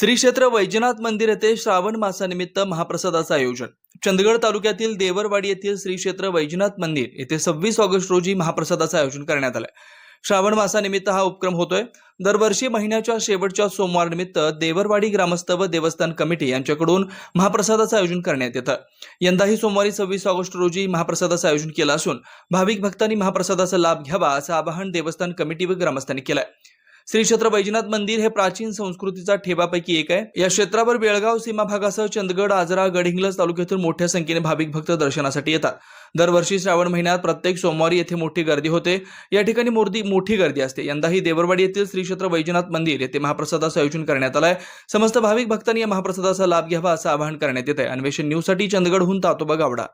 श्री क्षेत्र वैजनाथ मंदिर येथे श्रावण मासानिमित्त महाप्रसादाचं आयोजन. चंदगड तालुक्यातील देवरवाडी येथील श्री क्षेत्र वैजनाथ मंदिर येथे सव्वीस ऑगस्ट रोजी महाप्रसादाचं आयोजन करण्यात आलं श्रावण मासानिमित्त हा उपक्रम होतोय. दरवर्षी महिन्याच्या शेवटच्या सोमवारनिमित्त देवरवाडी ग्रामस्थ व देवस्थान कमिटी यांच्याकडून महाप्रसादाचं आयोजन करण्यात येतं. यंदाही सोमवारी सव्वीस ऑगस्ट रोजी महाप्रसादाचं आयोजन केलं असून भाविक भक्तांनी महाप्रसादाचा लाभ घ्यावा असं आवाहन देवस्थान कमिटी व ग्रामस्थांनी केलंय. श्री क्षेत्र वैजनाथ मंदिर हे प्राचीन संस्कृतीचा ठेवापैकी एक आहे. या क्षेत्रावर बेळगाव सीमा भागासह चंदगड आजरा गडहिंग्लज तालुक्यातून मोठ्या संख्येने भाविक भक्त दर्शनासाठी येतात. दरवर्षी श्रावण महिन्यात प्रत्येक सोमवारी येथे मोठी गर्दी होते. या ठिकाणी मोर्दी मोठी गर्दी असते. यंदाही देवरवाडी येथील श्री क्षेत्र वैजनाथ मंदिर येथे महाप्रसादाचं आयोजन करण्यात आलं आहे समस्त भाविक भक्तांनी या महाप्रसादाचा लाभ घ्यावा असं आवाहन करण्यात येत आहे अन्वेषण न्यूजसाठी चंदगडहून तातोबा गावडा.